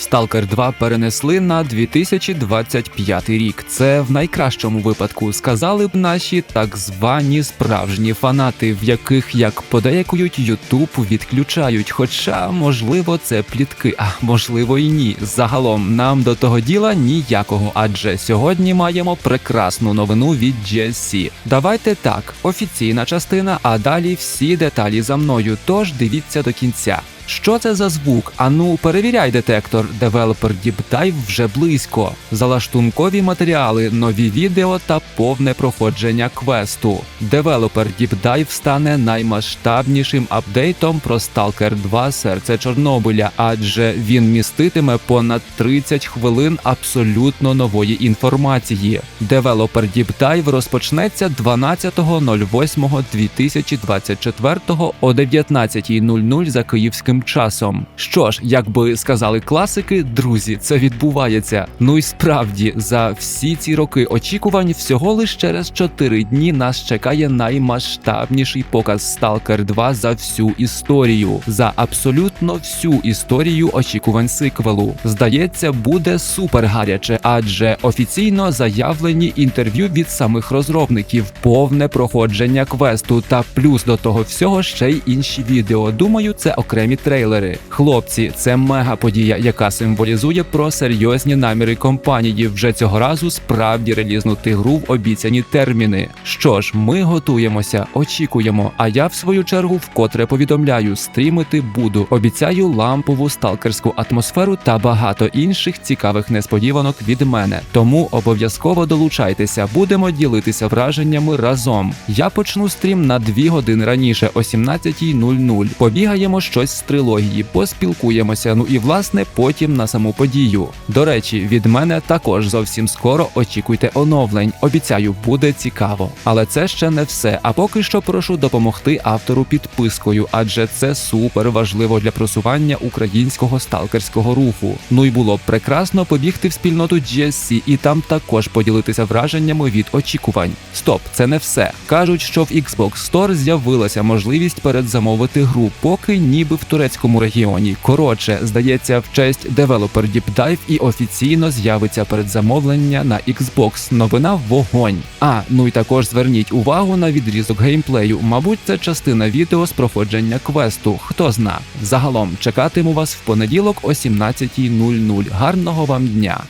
Stalker 2 перенесли на 2025 рік. Це в найкращому випадку сказали б наші так звані справжні фанати, в яких як подейкують Ютуб відключають. Хоча, можливо, це плітки, а можливо і ні. Загалом нам до того діла ніякого, адже сьогодні маємо прекрасну новину від GSC. Давайте так, офіційна частина, а далі всі деталі за мною. Тож дивіться до кінця. Що це за звук? Ану, перевіряй детектор. Девелопер Dive вже близько. Залаштункові матеріали, нові відео та повне проходження квесту. Девелопер Dive стане наймасштабнішим апдейтом про Stalker 2 Серце Чорнобиля, адже він міститиме понад 30 хвилин абсолютно нової інформації. Девелопер Dive розпочнеться 12.08.2024 о 19.00 за київським часом. Що ж, як би сказали класики, друзі, це відбувається. Ну і справді, за всі ці роки очікувань, всього лиш через 4 дні нас чекає наймасштабніший показ Stalker 2 за всю історію, за абсолютно всю історію очікувань сиквелу. Здається, буде супер гаряче, адже офіційно заявлені інтерв'ю від самих розробників, повне проходження квесту та плюс до того всього ще й інші відео. Думаю, це окремі трейлери. Хлопці, це мега подія, яка символізує про серйозні наміри компанії вже цього разу справді релізнути гру в обіцяні терміни. Що ж, ми готуємося, очікуємо. А я в свою чергу вкотре повідомляю, стрімити буду. Обіцяю лампову сталкерську атмосферу та багато інших цікавих несподіванок від мене. Тому обов'язково долучайтеся, будемо ділитися враженнями разом. Я почну стрім на 2 години раніше, о 17.00. Побігаємо щось трилогії, поспілкуємося. Ну і власне потім на саму подію. До речі, від мене також зовсім скоро очікуйте оновлень. Обіцяю, буде цікаво. Але це ще не все. А поки що прошу допомогти автору підпискою, адже це супер важливо для просування українського сталкерського руху. Ну і було б прекрасно побігти в спільноту GSC і там також поділитися враженнями від очікувань. Стоп, це не все. Кажуть, що в Xbox Store з'явилася можливість передзамовити гру, поки ніби в турецькому регіоні. Коротше, здається, в честь Developer Deep Dive і офіційно з'явиться передзамовлення на Xbox. Новина вогонь. А ну і також зверніть увагу на відрізок геймплею. Мабуть, це частина відео з проходження квесту. Хто зна. Загалом чекатиму вас в понеділок о 17.00. Гарного вам дня!